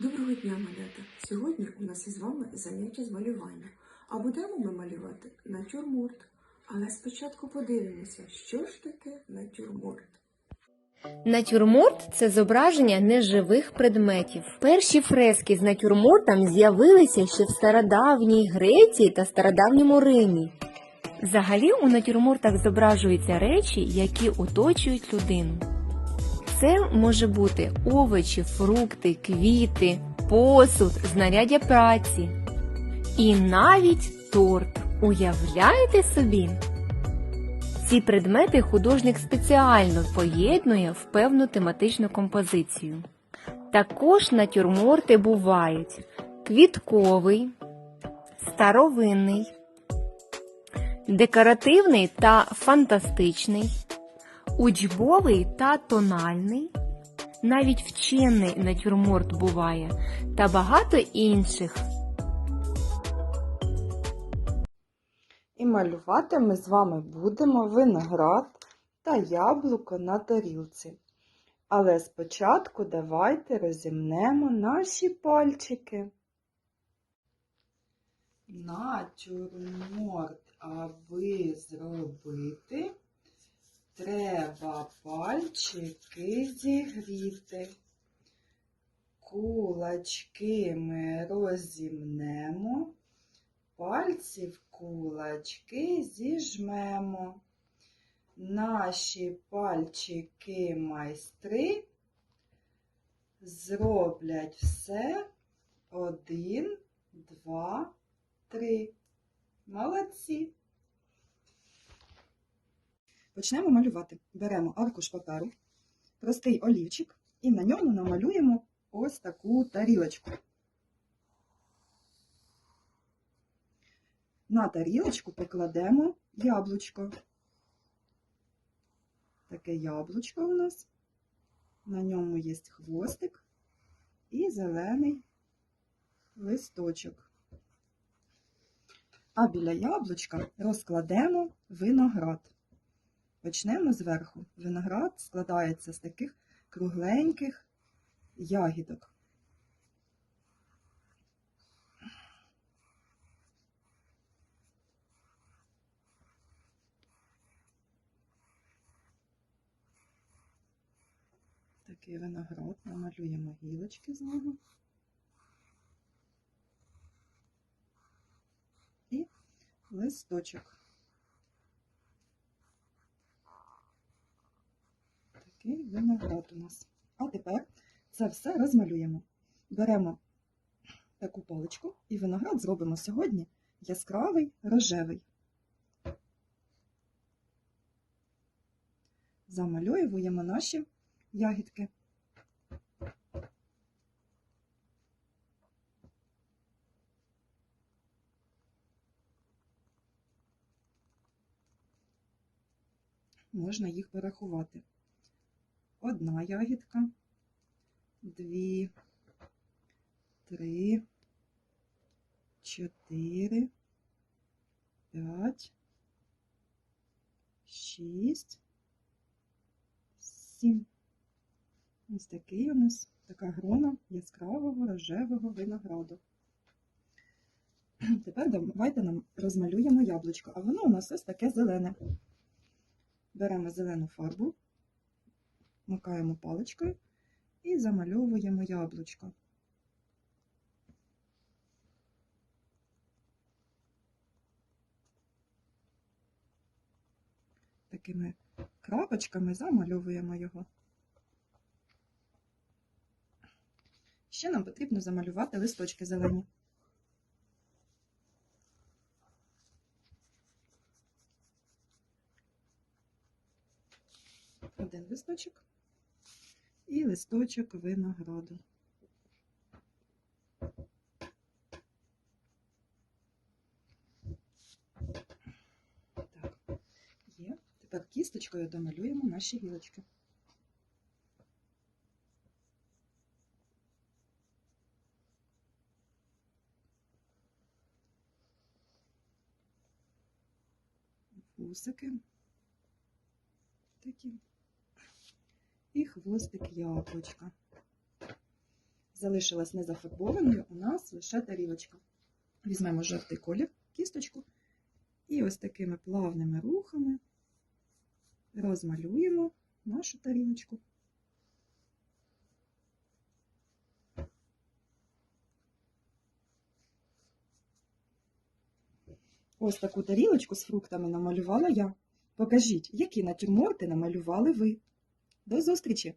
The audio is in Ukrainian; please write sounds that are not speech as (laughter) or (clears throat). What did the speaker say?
Доброго дня, малята! Сьогодні у нас із вами заняття з малювання. А будемо ми малювати натюрморт. Але спочатку подивимося, що ж таке натюрморт. Натюрморт це зображення неживих предметів. Перші фрески з натюрмортом з'явилися ще в стародавній Греції та стародавньому Римі. Взагалі у натюрмортах зображуються речі, які оточують людину. Це може бути овочі, фрукти, квіти, посуд, знаряддя праці. І навіть торт. Уявляєте собі? Ці предмети художник спеціально поєднує в певну тематичну композицію. Також натюрморти бувають квітковий, старовинний, декоративний та фантастичний, учбовий та тональний, навіть вчений натюрморт буває та багато інших. І малювати ми з вами будемо виноград та яблуко на тарілці. Але спочатку давайте розімнемо наші пальчики. Натюрморт, аби зробити, треба пальчики зігріти. Кулачки ми розімнемо. Пальці в кулачки зіжмемо. Наші пальчики майстри зроблять все один, два, три. Молодці. Почнемо малювати. Беремо аркуш паперу, простий олівчик і на ньому намалюємо ось таку тарілочку. На тарілочку покладемо яблучко. Таке яблучко у нас. На ньому є хвостик і зелений листочок. А біля яблучка розкладемо виноград. Почнемо зверху. Виноград складається з таких кругленьких ягідок. Такий виноград, намалюємо гілочки з нього. І листочок. Такий виноград у нас. А тепер це все розмалюємо. Беремо таку паличку і виноград зробимо сьогодні яскравий рожевий. Замальовуємо наші ягідки. Можна їх порахувати. Одна ягідка, дві, три, чотири, п'ять, шість, сім. Ось такий у нас така грона яскравого рожевого винограду. (clears throat) Тепер давайте нам розмалюємо яблучко, а воно у нас ось таке зелене. Беремо зелену фарбу, макаємо паличкою і замальовуємо яблучко. Такими крапочками замальовуємо його. Ще нам потрібно замалювати листочки зелені. Один листочок і листочок винограду. Так, є. Тепер кісточкою домалюємо наші гілочки. вусики такі і хвостик яблучка. залишилась незафарбованою, у нас лише тарілочка. Візьмемо жовтий колір, кісточку, і ось такими плавними рухами розмалюємо нашу тарілочку. Ось таку тарілочку з фруктами намалювала я. Покажіть, які натюрморти намалювали ви. До зустрічі!